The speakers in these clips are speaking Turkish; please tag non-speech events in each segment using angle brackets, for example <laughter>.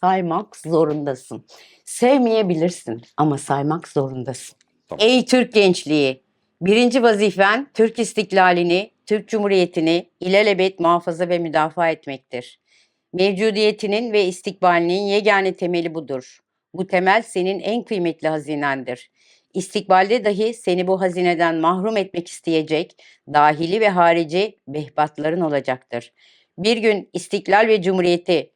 saymak zorundasın. Sevmeyebilirsin ama saymak zorundasın. Tamam. Ey Türk gençliği! Birinci vazifen Türk istiklalini, Türk Cumhuriyeti'ni ilelebet muhafaza ve müdafaa etmektir. Mevcudiyetinin ve istikbalinin yegane temeli budur. Bu temel senin en kıymetli hazinendir. İstikbalde dahi seni bu hazineden mahrum etmek isteyecek dahili ve harici behbatların olacaktır. Bir gün istiklal ve cumhuriyeti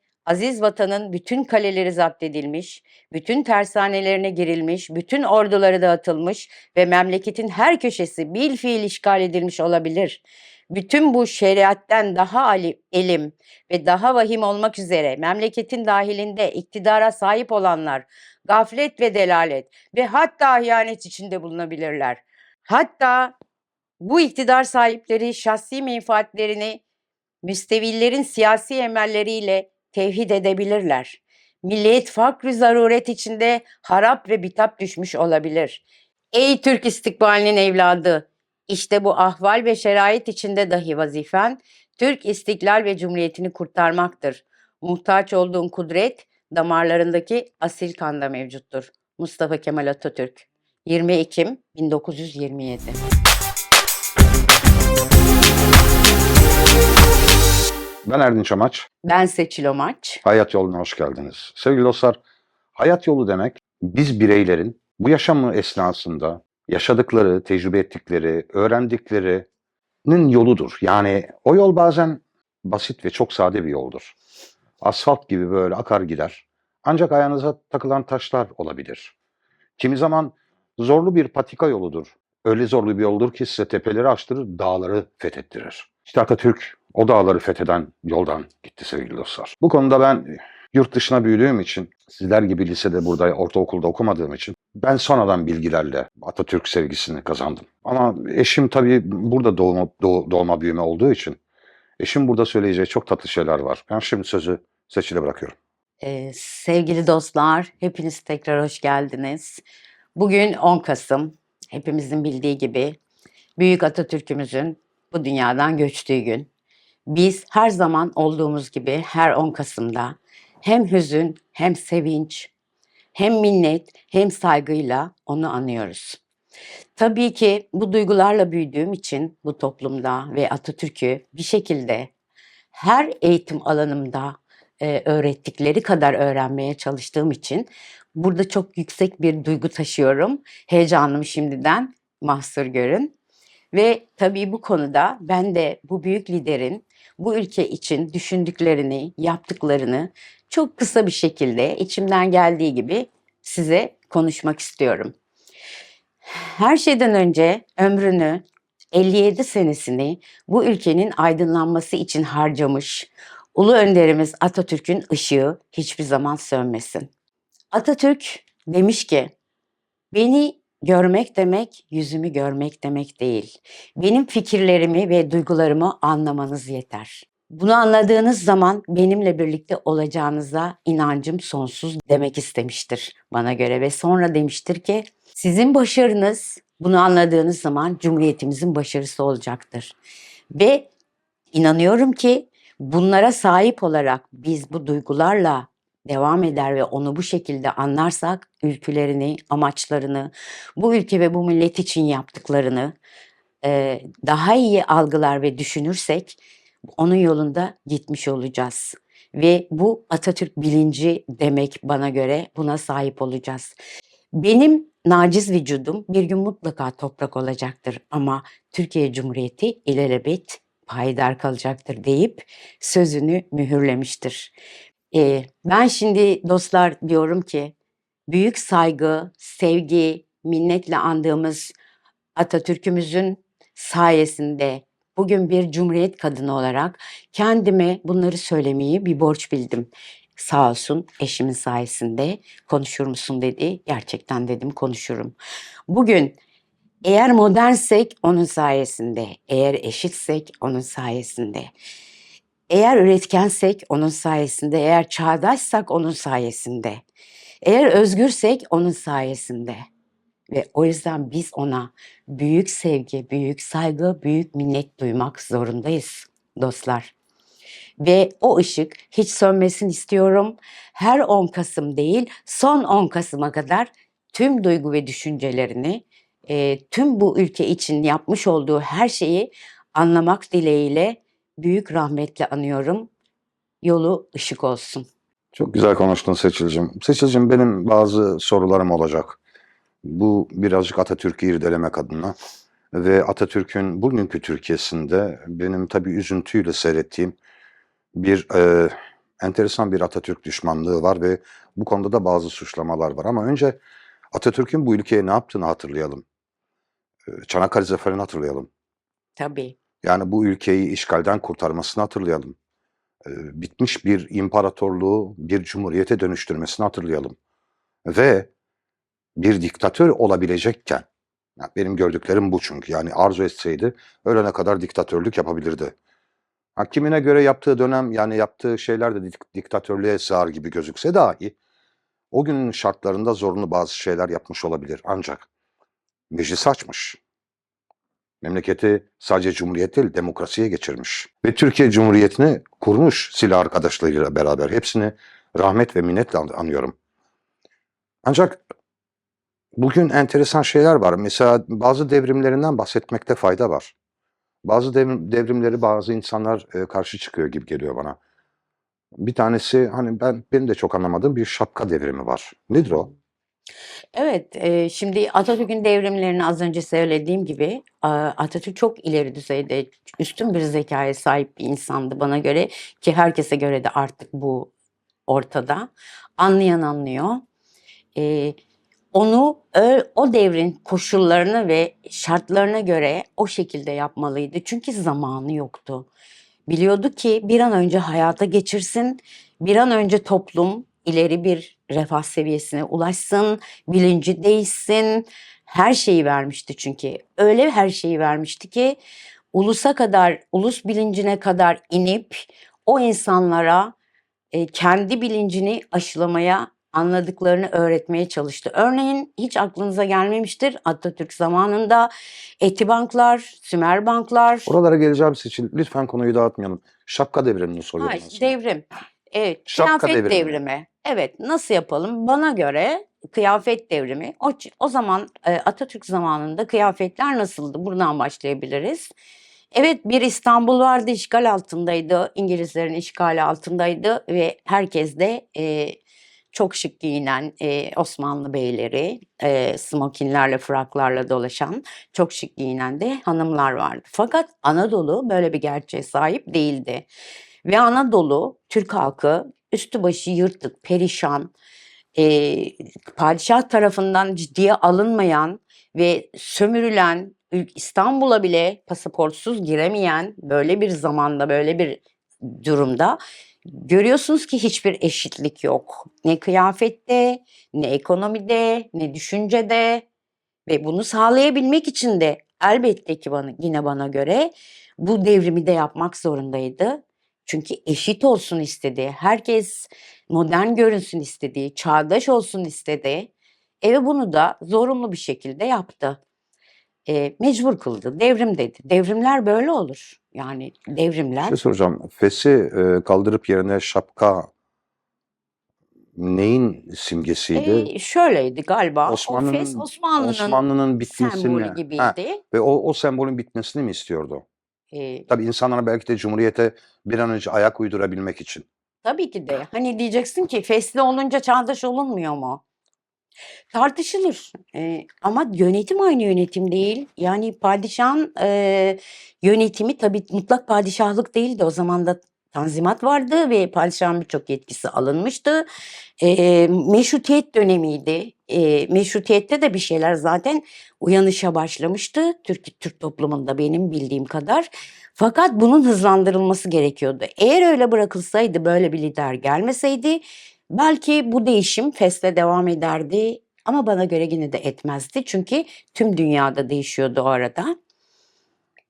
aziz vatanın bütün kaleleri zapt edilmiş, bütün tersanelerine girilmiş, bütün orduları dağıtılmış ve memleketin her köşesi bil fiil işgal edilmiş olabilir. Bütün bu şeriatten daha ali, elim ve daha vahim olmak üzere memleketin dahilinde iktidara sahip olanlar gaflet ve delalet ve hatta ihanet içinde bulunabilirler. Hatta bu iktidar sahipleri şahsi menfaatlerini müstevillerin siyasi emelleriyle tevhid edebilirler. Milliyet fakr zaruret içinde harap ve bitap düşmüş olabilir. Ey Türk istikbalinin evladı! İşte bu ahval ve şerait içinde dahi vazifen Türk istiklal ve cumhuriyetini kurtarmaktır. Muhtaç olduğun kudret damarlarındaki asil kanda mevcuttur. Mustafa Kemal Atatürk 20 Ekim 1927 Ben Erdinç Amaç. Ben Seçil Omaç. Hayat yoluna hoş geldiniz. Sevgili dostlar, hayat yolu demek biz bireylerin bu yaşamı esnasında yaşadıkları, tecrübe ettikleri, öğrendiklerinin yoludur. Yani o yol bazen basit ve çok sade bir yoldur. Asfalt gibi böyle akar gider. Ancak ayağınıza takılan taşlar olabilir. Kimi zaman zorlu bir patika yoludur. Öyle zorlu bir yoldur ki size tepeleri açtırır, dağları fethettirir. İşte Atatürk o dağları fetheden yoldan gitti sevgili dostlar. Bu konuda ben yurt dışına büyüdüğüm için, sizler gibi lisede burada, ortaokulda okumadığım için ben sonradan bilgilerle Atatürk sevgisini kazandım. Ama eşim tabii burada doğma, doğ- doğma büyüme olduğu için eşim burada söyleyeceği çok tatlı şeyler var. Ben şimdi sözü Seçil'e bırakıyorum. Ee, sevgili dostlar, hepiniz tekrar hoş geldiniz. Bugün 10 Kasım, hepimizin bildiği gibi Büyük Atatürk'ümüzün bu dünyadan göçtüğü gün. Biz her zaman olduğumuz gibi her 10 Kasım'da hem hüzün hem sevinç, hem minnet hem saygıyla onu anıyoruz. Tabii ki bu duygularla büyüdüğüm için bu toplumda ve Atatürk'ü bir şekilde her eğitim alanımda e, öğrettikleri kadar öğrenmeye çalıştığım için burada çok yüksek bir duygu taşıyorum. Heyecanımı şimdiden mahsur görün. Ve tabii bu konuda ben de bu büyük liderin bu ülke için düşündüklerini, yaptıklarını çok kısa bir şekilde içimden geldiği gibi size konuşmak istiyorum. Her şeyden önce ömrünü 57 senesini bu ülkenin aydınlanması için harcamış ulu önderimiz Atatürk'ün ışığı hiçbir zaman sönmesin. Atatürk demiş ki beni görmek demek yüzümü görmek demek değil. Benim fikirlerimi ve duygularımı anlamanız yeter. Bunu anladığınız zaman benimle birlikte olacağınıza inancım sonsuz demek istemiştir bana göre ve sonra demiştir ki sizin başarınız bunu anladığınız zaman cumhuriyetimizin başarısı olacaktır. Ve inanıyorum ki bunlara sahip olarak biz bu duygularla devam eder ve onu bu şekilde anlarsak ülkülerini, amaçlarını, bu ülke ve bu millet için yaptıklarını e, daha iyi algılar ve düşünürsek onun yolunda gitmiş olacağız. Ve bu Atatürk bilinci demek bana göre buna sahip olacağız. Benim naciz vücudum bir gün mutlaka toprak olacaktır ama Türkiye Cumhuriyeti ilelebet payidar kalacaktır deyip sözünü mühürlemiştir. Ee, ben şimdi dostlar diyorum ki büyük saygı, sevgi, minnetle andığımız Atatürk'ümüzün sayesinde bugün bir cumhuriyet kadını olarak kendime bunları söylemeyi bir borç bildim. Sağ olsun eşimin sayesinde konuşur musun dedi. Gerçekten dedim konuşurum. Bugün Eğer modernsek onun sayesinde, eğer eşitsek onun sayesinde, eğer üretkensek onun sayesinde, eğer çağdaşsak onun sayesinde, eğer özgürsek onun sayesinde. Ve o yüzden biz ona büyük sevgi, büyük saygı, büyük minnet duymak zorundayız dostlar. Ve o ışık hiç sönmesin istiyorum. Her 10 Kasım değil, son 10 Kasım'a kadar tüm duygu ve düşüncelerini, tüm bu ülke için yapmış olduğu her şeyi anlamak dileğiyle büyük rahmetle anıyorum. Yolu ışık olsun. Çok güzel konuştun Seçil'cim. Seçil'cim benim bazı sorularım olacak. Bu birazcık Atatürk'ü irdelemek adına ve Atatürk'ün bugünkü Türkiye'sinde benim tabii üzüntüyle seyrettiğim bir e, enteresan bir Atatürk düşmanlığı var ve bu konuda da bazı suçlamalar var. Ama önce Atatürk'ün bu ülkeye ne yaptığını hatırlayalım. E, Çanakkale Zaferi'ni hatırlayalım. Tabii. Yani bu ülkeyi işgalden kurtarmasını hatırlayalım. E, bitmiş bir imparatorluğu bir cumhuriyete dönüştürmesini hatırlayalım. Ve bir diktatör olabilecekken, ya benim gördüklerim bu çünkü yani arzu etseydi ölene kadar diktatörlük yapabilirdi. Ha, kimine göre yaptığı dönem yani yaptığı şeyler de dik- diktatörlüğe sığar gibi gözükse dahi o günün şartlarında zorunlu bazı şeyler yapmış olabilir. Ancak meclis açmış. Memleketi sadece cumhuriyet değil demokrasiye geçirmiş. Ve Türkiye Cumhuriyeti'ni kurmuş silah arkadaşlarıyla beraber. Hepsini rahmet ve minnetle an- anıyorum. Ancak bugün enteresan şeyler var. Mesela bazı devrimlerinden bahsetmekte fayda var. Bazı devrim- devrimleri bazı insanlar e, karşı çıkıyor gibi geliyor bana. Bir tanesi hani ben benim de çok anlamadığım bir şapka devrimi var. Nedir o? Evet, e, şimdi Atatürk'ün devrimlerini az önce söylediğim gibi Atatürk çok ileri düzeyde üstün bir zekaya sahip bir insandı bana göre ki herkese göre de artık bu ortada. Anlayan anlıyor. E, onu ö- o devrin koşullarına ve şartlarına göre o şekilde yapmalıydı. Çünkü zamanı yoktu. Biliyordu ki bir an önce hayata geçirsin, bir an önce toplum ileri bir refah seviyesine ulaşsın, bilinci değişsin. Her şeyi vermişti çünkü. Öyle her şeyi vermişti ki ulusa kadar, ulus bilincine kadar inip o insanlara e, kendi bilincini aşılamaya, anladıklarını öğretmeye çalıştı. Örneğin hiç aklınıza gelmemiştir Atatürk zamanında Etibanklar, Sümer banklar, Oralara geleceğim Seçil. Lütfen konuyu dağıtmayalım. Şapka devrimini soruyorum. Sana. devrim. Evet, Şapka kıyafet devrimi. devrimi. Evet, nasıl yapalım? Bana göre kıyafet devrimi. O, o zaman e, Atatürk zamanında kıyafetler nasıldı? Buradan başlayabiliriz. Evet, bir İstanbul vardı, işgal altındaydı. İngilizlerin işgali altındaydı ve herkes de e, çok şık giyinen e, Osmanlı beyleri, e, smokinlerle, fraklarla dolaşan, çok şık giyinen de hanımlar vardı. Fakat Anadolu böyle bir gerçeğe sahip değildi. Ve Anadolu, Türk halkı üstü başı yırtık, perişan, eee, padişah tarafından ciddiye alınmayan ve sömürülen, ül- İstanbul'a bile pasaportsuz giremeyen böyle bir zamanda, böyle bir durumda görüyorsunuz ki hiçbir eşitlik yok. Ne kıyafette, ne ekonomide, ne düşüncede ve bunu sağlayabilmek için de elbette ki bana, yine bana göre bu devrimi de yapmak zorundaydı. Çünkü eşit olsun istedi. Herkes modern görünsün istedi. Çağdaş olsun istedi. E ve bunu da zorunlu bir şekilde yaptı. E, mecbur kıldı. Devrim dedi. Devrimler böyle olur. Yani Bir devrimler şey soracağım. Fesi e, kaldırıp yerine şapka neyin simgesiydi? e, şöyleydi galiba. O fes Osmanlı'nın Osmanlı'nın Osmanlı'nın bitmesini sembolü Ha, gibiydi. ve o, o sembolün bitmesini mi istiyordu? E, Tabii insanlara belki de Cumhuriyete bir an önce ayak uydurabilmek için. Tabii ki de. Hani diyeceksin ki fesli olunca çağdaş olunmuyor mu? Tartışılır. Eee, ama yönetim aynı yönetim değil. Yani padişahın eee, yönetimi tabii mutlak padişahlık değildi. O zaman da tanzimat vardı ve padişahın birçok yetkisi alınmıştı. Eee, meşrutiyet dönemiydi. Eee, meşrutiyette de bir şeyler zaten uyanışa başlamıştı. Türk, Türk toplumunda benim bildiğim kadar. Fakat bunun hızlandırılması gerekiyordu. Eğer öyle bırakılsaydı, böyle bir lider gelmeseydi belki bu değişim fesle devam ederdi. Ama bana göre yine de etmezdi. Çünkü tüm dünyada değişiyordu o arada.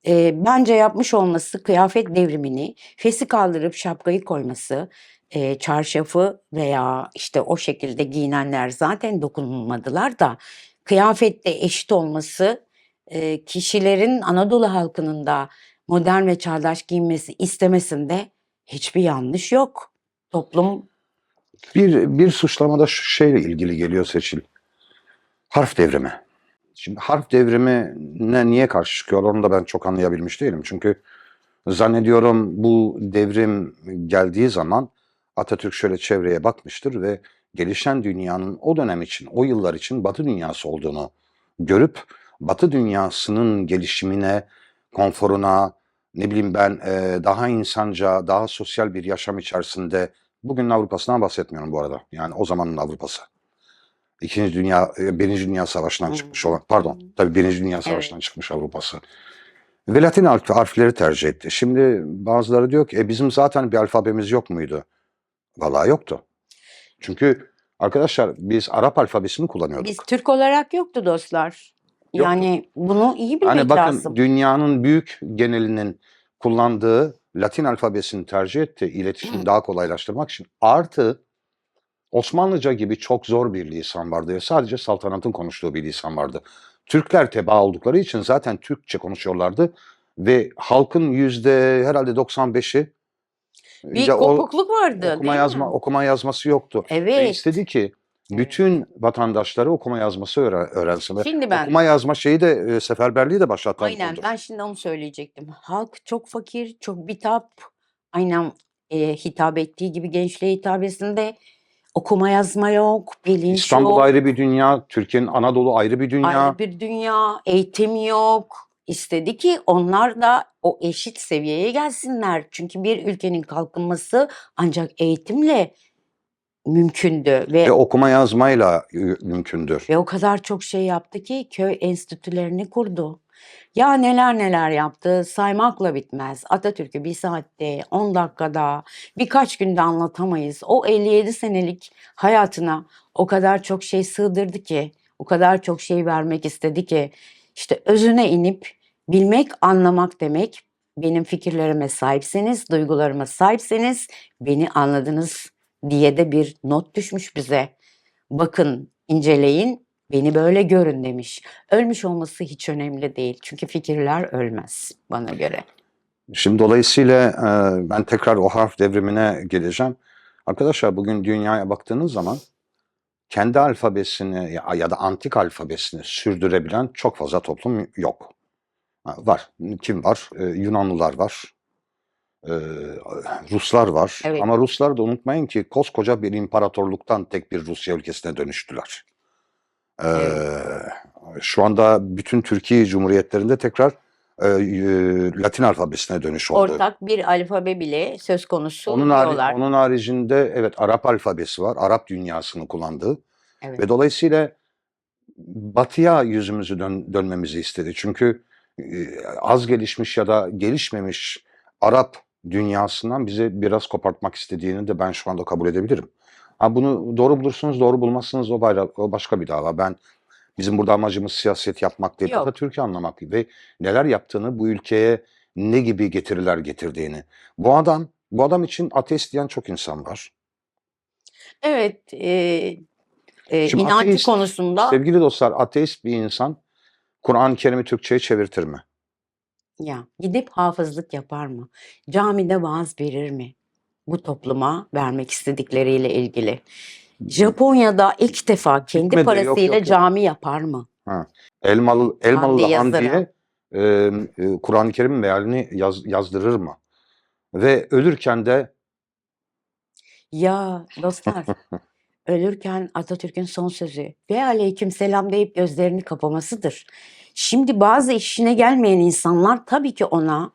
Eee, bence yapmış olması kıyafet devrimini, fesi kaldırıp şapkayı koyması, eee, çarşafı veya işte o şekilde giyinenler zaten dokunulmadılar da kıyafette eşit olması eee, kişilerin Anadolu halkının da modern ve çağdaş giyinmesi istemesinde hiçbir yanlış yok. Toplum Bir, bir suçlamada şu şeyle ilgili geliyor Seçil. Harf devrimi. Şimdi harf devrimine niye karşı çıkıyor onu da ben çok anlayabilmiş değilim. Çünkü zannediyorum bu devrim geldiği zaman Atatürk şöyle çevreye bakmıştır ve gelişen dünyanın o dönem için, o yıllar için Batı dünyası olduğunu görüp Batı dünyasının gelişimine, konforuna, ne bileyim ben e, daha insanca, daha sosyal bir yaşam içerisinde bugünün Avrupa'sından bahsetmiyorum bu arada. Yani o zamanın Avrupa'sı. İkinci Dünya, e, Birinci Dünya Savaşı'ndan Hmm. çıkmış olan, pardon, tabii Birinci Dünya Evet. Savaşı'ndan çıkmış Avrupa'sı. Ve Latin harf- harfleri tercih etti. Şimdi bazıları diyor ki e, bizim zaten bir alfabemiz yok muydu? Vallahi yoktu. Çünkü arkadaşlar biz Arap alfabesini kullanıyorduk. biz Türk olarak yoktu dostlar. Yoktu. Yani bunu iyi bilmek Hani bakın lazım. dünyanın büyük genelinin kullandığı Latin alfabesini tercih etti iletişimi daha kolaylaştırmak için. Artı Osmanlıca gibi çok zor bir lisan vardı. ve Sadece saltanatın konuştuğu bir lisan vardı. Türkler tebaa oldukları için zaten Türkçe konuşuyorlardı ve halkın yüzde herhalde 95'i Bir ya o kopukluk vardı okuma yazma mi? okuma yazması yoktu. Ve Evet. istedi ki bütün vatandaşları okuma yazması öğren- öğrensin. Ve Şimdi ben okuma yazma şeyi de e, seferberliği de başlatan aynen ben şimdi onu söyleyecektim. Halk çok fakir, çok bitap. Aynen e, hitap ettiği gibi gençliğe hitabesinde okuma yazma yok, bilinç İstanbul yok, ayrı bir dünya, Türkiye'nin Anadolu ayrı bir dünya. ayrı bir dünya, eğitim yok. İstedi ki onlar da o eşit seviyeye gelsinler. Çünkü bir ülkenin kalkınması ancak eğitimle mümkündü ve Ve okuma yazmayla mümkündür. Ve o kadar çok şey yaptı ki köy enstitülerini kurdu. Ya neler neler yaptı saymakla bitmez. Atatürk'ü bir saatte, 10 dakikada, birkaç günde anlatamayız. O 57 senelik hayatına o kadar çok şey sığdırdı ki, o kadar çok şey vermek istedi ki. işte özüne inip bilmek, anlamak demek. Benim fikirlerime sahipseniz, duygularıma sahipseniz beni anladınız diye de bir not düşmüş bize. Bakın, inceleyin, beni böyle görün demiş. Ölmüş olması hiç önemli değil. Çünkü fikirler ölmez bana göre. Şimdi dolayısıyla e, ben tekrar o harf devrimine geleceğim. Arkadaşlar bugün dünyaya baktığınız zaman kendi alfabesini ya, da antik alfabesini sürdürebilen çok fazla toplum yok. Var. Kim var? E, Yunanlılar var. E, Ruslar var. Evet. Ama Ruslar da unutmayın ki koskoca bir imparatorluktan tek bir Rusya ülkesine dönüştüler. E, Şu anda bütün Türkiye Cumhuriyetlerinde tekrar e, Latin alfabesine dönüş oldu. Ortak bir alfabe bile söz konusu Onun, diyorlar. onun haricinde evet Arap alfabesi var. Arap dünyasını kullandığı. Evet. Ve dolayısıyla batıya yüzümüzü dön- dönmemizi istedi. Çünkü e, az gelişmiş ya da gelişmemiş Arap dünyasından bizi biraz kopartmak istediğini de ben şu anda kabul edebilirim. Ha bunu doğru bulursunuz, doğru bulmazsınız o, bayra- o başka bir dava. Ben bizim burada amacımız siyaset yapmak değil, Yok. Atatürk'ü anlamak ve neler yaptığını, bu ülkeye ne gibi getiriler getirdiğini. Bu adam, bu adam için ateist diyen çok insan var. Evet, e, e, Şimdi inancı ateist, konusunda Sevgili dostlar, ateist bir insan Kur'an-ı Kerim'i Türkçe'ye çevirtir mi? ya gidip hafızlık yapar mı? Camide vaaz verir mi? Bu topluma vermek istedikleriyle ilgili. Japonya'da ilk defa kendi Gitmedi, yok, parasıyla yok, yok. cami yapar mı? Elmalı, Elmalı Hamdi Han yazarı. diye e, e, Kur'an-ı Kerim'in mealini yaz- yazdırır mı? Ve ölürken de Ya dostlar, <laughs> ölürken Atatürk'ün son sözü ve aleyküm selam deyip gözlerini kapamasıdır. Şimdi bazı işine gelmeyen insanlar tabii ki ona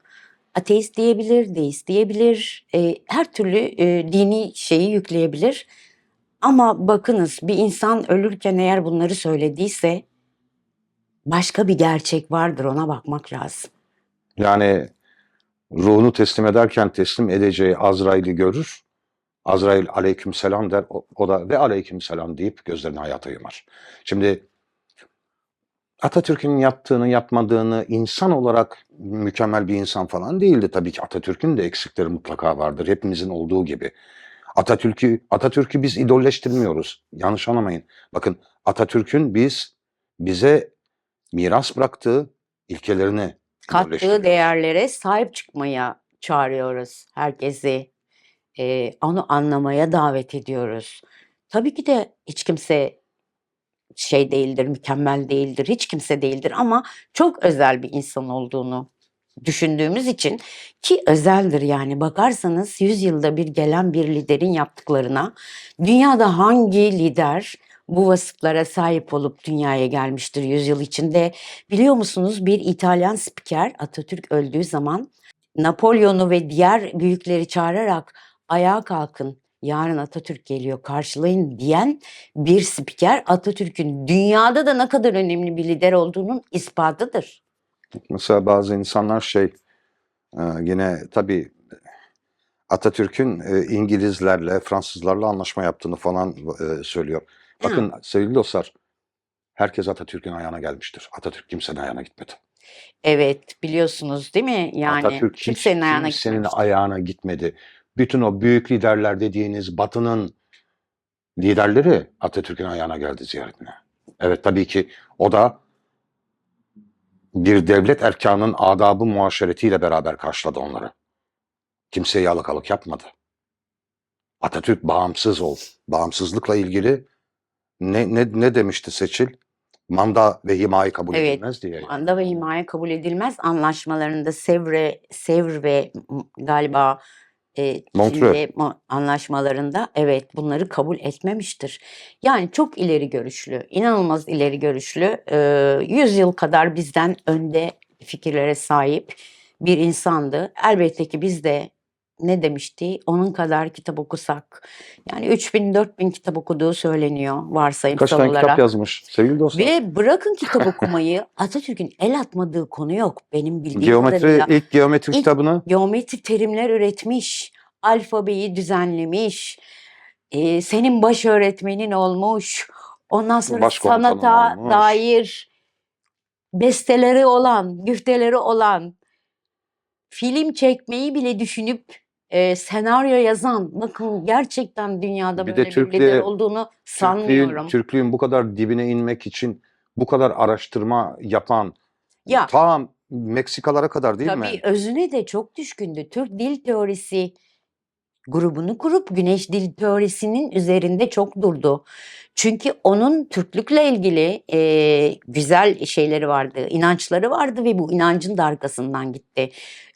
ateist diyebilir, deist diyebilir, e, her türlü e, dini şeyi yükleyebilir. Ama bakınız bir insan ölürken eğer bunları söylediyse başka bir gerçek vardır ona bakmak lazım. yani ruhunu teslim ederken teslim edeceği Azrail'i görür Azrail aleyküm selam der. O, o da ve aleyküm selam deyip gözlerini hayata yumar. Şimdi Atatürk'ün yaptığını yapmadığını insan olarak mükemmel bir insan falan değildi. Tabii ki Atatürk'ün de eksikleri mutlaka vardır. Hepimizin olduğu gibi. Atatürk'ü Atatürk'ü biz idolleştirmiyoruz. Yanlış anlamayın. Bakın Atatürk'ün biz bize miras bıraktığı ilkelerini Kattığı değerlere sahip çıkmaya çağırıyoruz herkesi. Ee, onu anlamaya davet ediyoruz. Tabii ki de hiç kimse şey değildir, mükemmel değildir, hiç kimse değildir ama çok özel bir insan olduğunu düşündüğümüz için ki özeldir yani. Bakarsanız 100 yılda bir gelen bir liderin yaptıklarına dünyada hangi lider bu vasıflara sahip olup dünyaya gelmiştir 100 yıl içinde? Biliyor musunuz bir İtalyan spiker Atatürk öldüğü zaman Napolyon'u ve diğer büyükleri çağırarak ayağa kalkın yarın Atatürk geliyor karşılayın diyen bir spiker Atatürk'ün dünyada da ne kadar önemli bir lider olduğunun ispatıdır. Mesela bazı insanlar şey e, yine tabii Atatürk'ün e, İngilizlerle, Fransızlarla anlaşma yaptığını falan e, söylüyor. Bakın sevgili dostlar, herkes Atatürk'ün ayağına gelmiştir. Atatürk kimsenin ayağına gitmedi. Evet biliyorsunuz değil mi? Yani Atatürk hiç kimsenin ayağına kimsenin gitmemiştir. ayağına gitmedi. Bütün o büyük liderler dediğiniz Batı'nın liderleri Atatürk'ün ayağına geldi ziyaretine. Evet tabii ki o da bir devlet erkanının adabı muaşeretiyle beraber karşıladı onları. Kimseye yalakalık yapmadı. Atatürk bağımsız ol. Bağımsızlıkla ilgili ne, ne, ne demişti Seçil? Manda ve himaye kabul Evet. edilmez diye. Manda ve himaye kabul edilmez anlaşmalarında Sevre, Sevr ve galiba e, anlaşmalarında evet bunları kabul etmemiştir. Yani çok ileri görüşlü, inanılmaz ileri görüşlü, e, 100 yıl kadar bizden önde fikirlere sahip bir insandı. Elbette ki biz de ne demişti? Onun kadar kitap okusak. Yani 3000-4000 kitap okuduğu söyleniyor Kaç varsayımsal tane olarak. kitap yazmış sevgili dostlar? Ve bırakın kitap okumayı <laughs> Atatürk'ün el atmadığı konu yok. Benim bildiğim Geometri, kadarıyla ilk geometri İlk- kitabını geometrik terimler üretmiş, alfabeyi düzenlemiş, e, senin baş öğretmenin olmuş, ondan sonra Başkomutanın sanata olmuş. dair besteleri olan, güfteleri olan, film çekmeyi bile düşünüp e, senaryo yazan, bakın gerçekten dünyada Bir de böyle bir Türklüğe- lider olduğunu sanmıyorum. Türklüğün, Türklüğün bu kadar dibine inmek için bu kadar araştırma yapan Ya ta Meksikalara kadar değil Tabii mi? özüne de çok düşkündü. Türk Dil Teorisi grubunu kurup Güneş Dil Teorisi'nin üzerinde çok durdu. Çünkü onun Türklükle ilgili e, güzel şeyleri vardı, inançları vardı ve bu inancın da arkasından gitti.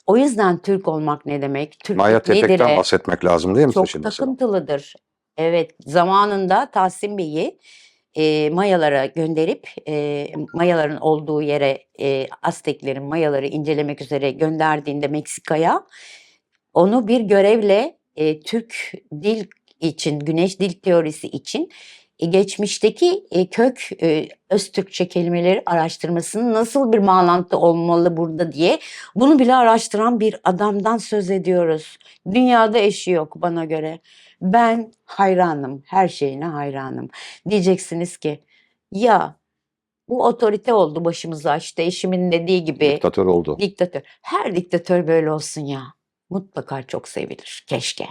O yüzden Türk olmak ne demek? Maya Türklük Tepek'ten nedir? bahsetmek lazım değil mi Çok mesela? takıntılıdır. Evet, zamanında Tahsin Bey'i e, Mayalara gönderip e, Mayaların olduğu yere e, Azteklerin Mayaları incelemek üzere gönderdiğinde Meksika'ya onu bir görevle e, Türk dil için, Güneş dil teorisi için geçmişteki e, kök e, Öztürkçe kelimeleri araştırmasının nasıl bir bağlantı olmalı burada diye bunu bile araştıran bir adamdan söz ediyoruz. Dünyada eşi yok bana göre. Ben hayranım, her şeyine hayranım. Diyeceksiniz ki ya bu otorite oldu başımıza işte eşimin dediği gibi Diktatör oldu. diktatör. Her diktatör böyle olsun ya. Mutlaka çok sevilir. Keşke.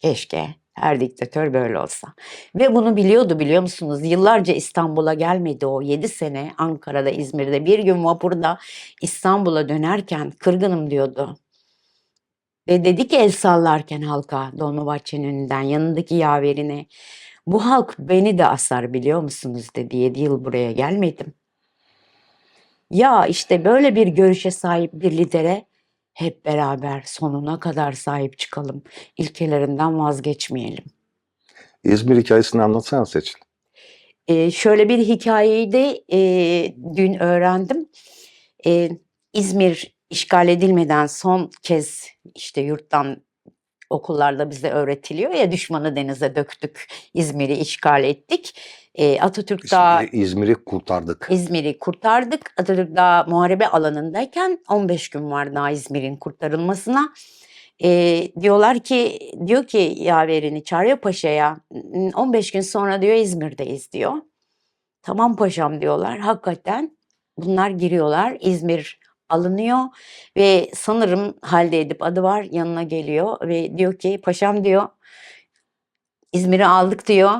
Keşke her diktatör böyle olsa. Ve bunu biliyordu biliyor musunuz? Yıllarca İstanbul'a gelmedi o 7 sene Ankara'da, İzmir'de. Bir gün vapurda İstanbul'a dönerken kırgınım diyordu. Ve dedi ki el sallarken halka Dolmabahçe'nin önünden yanındaki yaverine. Bu halk beni de asar biliyor musunuz dedi. 7 yıl buraya gelmedim. Ya işte böyle bir görüşe sahip bir lidere hep beraber sonuna kadar sahip çıkalım. İlkelerinden vazgeçmeyelim. İzmir hikayesini anlatsana Seçil. Ee, şöyle bir hikayeyi de e, dün öğrendim. Ee, İzmir işgal edilmeden son kez işte yurttan okullarda bize öğretiliyor ya düşmanı denize döktük, İzmir'i işgal ettik. Ee, Atatürk daha İzmir'i, kurtardık. İzmir'i kurtardık. Atatürk daha muharebe alanındayken 15 gün var daha İzmir'in kurtarılmasına. Ee, diyorlar ki diyor ki yaverini çağırıyor paşaya. "N- 15 gün sonra diyor İzmir'deyiz diyor. Tamam paşam diyorlar. Hakikaten bunlar giriyorlar. İzmir alınıyor ve sanırım Halide Edip adı var yanına geliyor ve diyor ki paşam diyor İzmir'i aldık diyor.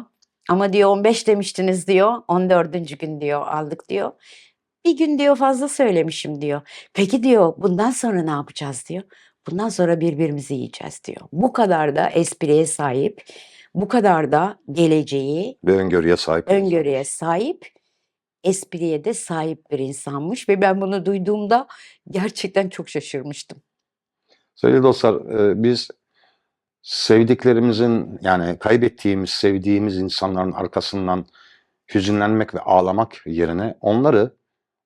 Ama diyor 15 demiştiniz diyor. 14. gün diyor aldık diyor. Bir gün diyor fazla söylemişim diyor. Peki diyor bundan sonra ne yapacağız diyor. Bundan sonra birbirimizi yiyeceğiz diyor. Bu kadar da espriye sahip, bu kadar da geleceği, Ve öngörüye sahip. öngörüye sahip, espriye de sahip bir insanmış ve ben bunu duyduğumda gerçekten çok şaşırmıştım. Sevgili dostlar, e, biz sevdiklerimizin yani kaybettiğimiz, sevdiğimiz insanların arkasından hüzünlenmek ve ağlamak yerine onları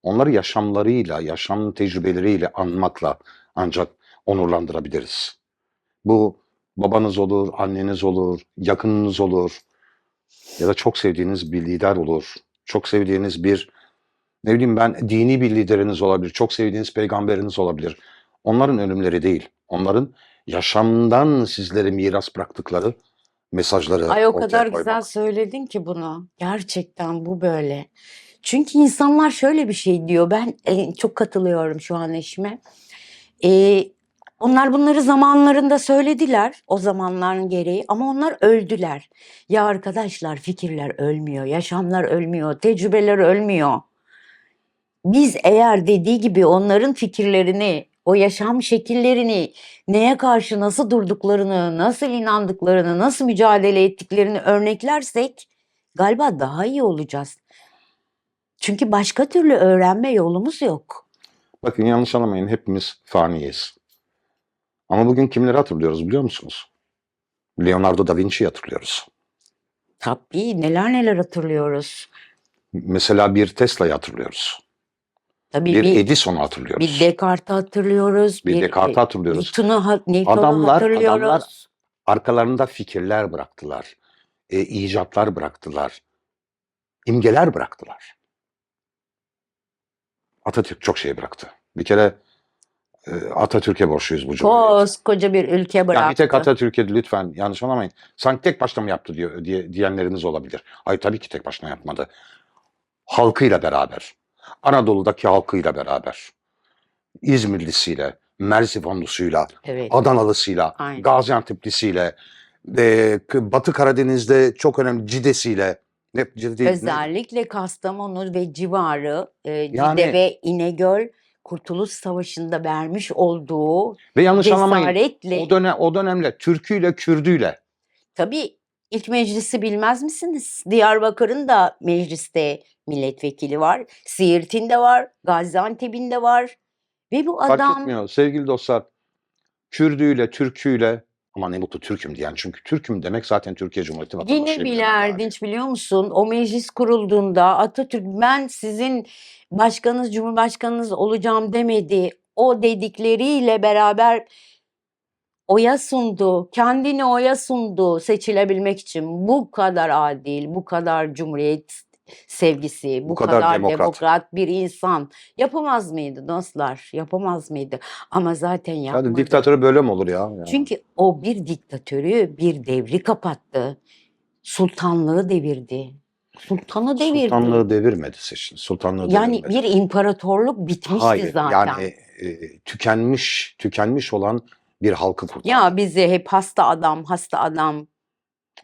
onları yaşamlarıyla, yaşam tecrübeleriyle anmakla ancak onurlandırabiliriz. Bu babanız olur, anneniz olur, yakınınız olur ya da çok sevdiğiniz bir lider olur. Çok sevdiğiniz bir ne bileyim ben dini bir lideriniz olabilir, çok sevdiğiniz peygamberiniz olabilir. Onların ölümleri değil, onların yaşamdan sizlere miras bıraktıkları mesajları Ay o ortaya kadar koymak. güzel söyledin ki bunu. Gerçekten bu böyle. Çünkü insanlar şöyle bir şey diyor. Ben e, çok katılıyorum şu an eşime. E, onlar bunları zamanlarında söylediler o zamanların gereği ama onlar öldüler. Ya arkadaşlar fikirler ölmüyor, yaşamlar ölmüyor, tecrübeler ölmüyor. Biz eğer dediği gibi onların fikirlerini, o yaşam şekillerini, neye karşı nasıl durduklarını, nasıl inandıklarını, nasıl mücadele ettiklerini örneklersek galiba daha iyi olacağız. Çünkü başka türlü öğrenme yolumuz yok. Bakın yanlış anlamayın hepimiz faniyiz. Ama bugün kimleri hatırlıyoruz biliyor musunuz? Leonardo da Vinci'yi hatırlıyoruz. Tabii neler neler hatırlıyoruz. Mesela bir Tesla'yı hatırlıyoruz. Tabii Bir bir, Edison'u hatırlıyoruz. bir Descartes'i hatırlıyoruz. Bir Bir, Descartes'i e, hatırlıyoruz. Newton'u, Adamlar- hatırlıyoruz. adamlar- Arkalarında fikirler bıraktılar. E, icatlar bıraktılar. imgeler bıraktılar. Atatürk çok şey bıraktı. Bir kere e, Atatürk'e borçluyuz bu cumhuriyeti. Koskoca bir ülke bıraktı. Yani bir tek Atatürk'e lütfen yanlış anlamayın. Sanki tek başına mı yaptı diyor, diye, diyenleriniz olabilir. Hayır tabii ki tek başına yapmadı. Halkıyla beraber. Anadolu'daki halkıyla beraber. İzmirlisiyle, Merzifonlusuyla, Evet. Adanalısıyla, Aynen. Gaziantep'lisiyle, e, Batı Karadeniz'de çok önemli Cide'siyle. Ne, Cide değil, ne- Özellikle Kastamonu ve civarı e, Yani- Cide ve İnegöl Kurtuluş Savaşı'nda vermiş olduğu Ve yanlış anlamayın. cesaretle O, dönem, o dönemle Türküyle, Kürdüyle. tabii ilk meclisi bilmez misiniz? Diyarbakır'ın da mecliste milletvekili var. Siirt'in de var. Gaziantep'in de var. Ve bu Fark adam etmiyor. Sevgili dostlar, Kürdüyle, Türküyle ama ne mutlu Türk'üm diyen. Çünkü Türk'üm demek zaten Türkiye Cumhuriyeti vatandaşı. Yine bile Erdinç biliyor musun? O meclis kurulduğunda Atatürk ben sizin başkanınız, cumhurbaşkanınız olacağım demedi. O dedikleriyle beraber oya sundu. Kendini oya sundu seçilebilmek için. Bu kadar adil, bu kadar cumhuriyet sevgisi, bu, Bu kadar kadar, demokrat. demokrat. bir insan yapamaz mıydı dostlar? Yapamaz mıydı? Ama zaten yapmadı. Hadi diktatörü böyle mi olur ya? Yani. Çünkü o bir diktatörü, bir devri kapattı. Sultanlığı devirdi. Sultanı devirdi. Sultanlığı devirmedi seçin. Sultanlığı yani devirmedi. bir imparatorluk bitmişti Hayır, zaten. yani e, tükenmiş, tükenmiş olan bir halkı kurtardı. ya bize hep hasta adam, hasta adam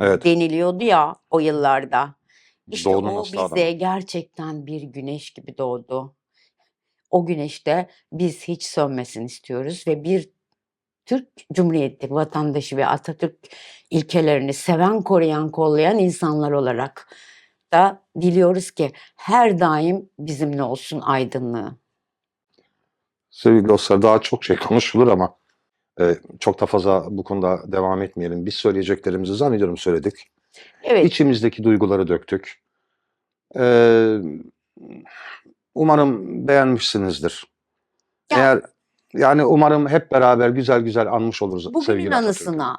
evet, deniliyordu ya o yıllarda. İşte Doğu'nun o bize adamı. gerçekten bir güneş gibi doğdu. O güneşte biz hiç sönmesin istiyoruz ve bir Türk Cumhuriyeti vatandaşı ve Atatürk ilkelerini seven, koruyan, kollayan insanlar olarak da diliyoruz ki her daim bizimle olsun aydınlığı. Sevgili dostlar daha çok şey konuşulur ama e, çok da fazla bu konuda devam etmeyelim. Biz söyleyeceklerimizi zannediyorum söyledik. Evet, İçimizdeki duyguları döktük. Ee, umarım beğenmişsinizdir. Ya- Eğer yani umarım hep beraber güzel güzel anmış oluruz bugünün sevgili Atatürk'ü. anısına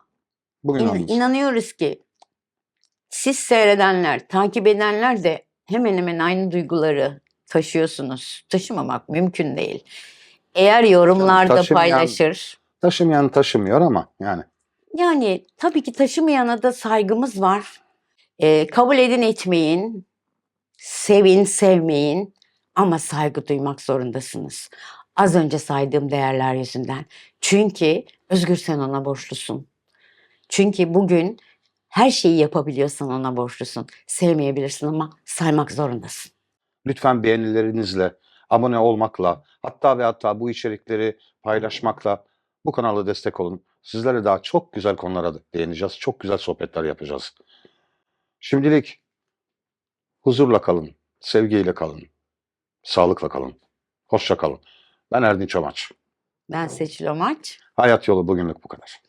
Bugün İn- anısına. inanıyoruz ki siz seyredenler, takip edenler de hemen hemen aynı duyguları taşıyorsunuz. Taşımamak mümkün değil. Eğer yorumlarda taşımayan- paylaşır, Taşımayan taşımıyor ama yani Yani tabii ki taşımayana da saygımız var. Ee, kabul edin etmeyin, sevin sevmeyin ama saygı duymak zorundasınız. Az önce saydığım değerler yüzünden. Çünkü Özgür sen ona borçlusun. Çünkü bugün her şeyi yapabiliyorsan ona borçlusun. Sevmeyebilirsin ama saymak zorundasın. lütfen beğenilerinizle, abone olmakla, hatta ve hatta bu içerikleri paylaşmakla bu kanala destek olun. Sizlere daha çok güzel konulara değineceğiz. Çok güzel sohbetler yapacağız. Şimdilik huzurla kalın, sevgiyle kalın, sağlıkla kalın, hoşça kalın. Ben Erdinç Ömaç. Ben Seçil Omaç. Hayat yolu bugünlük bu kadar.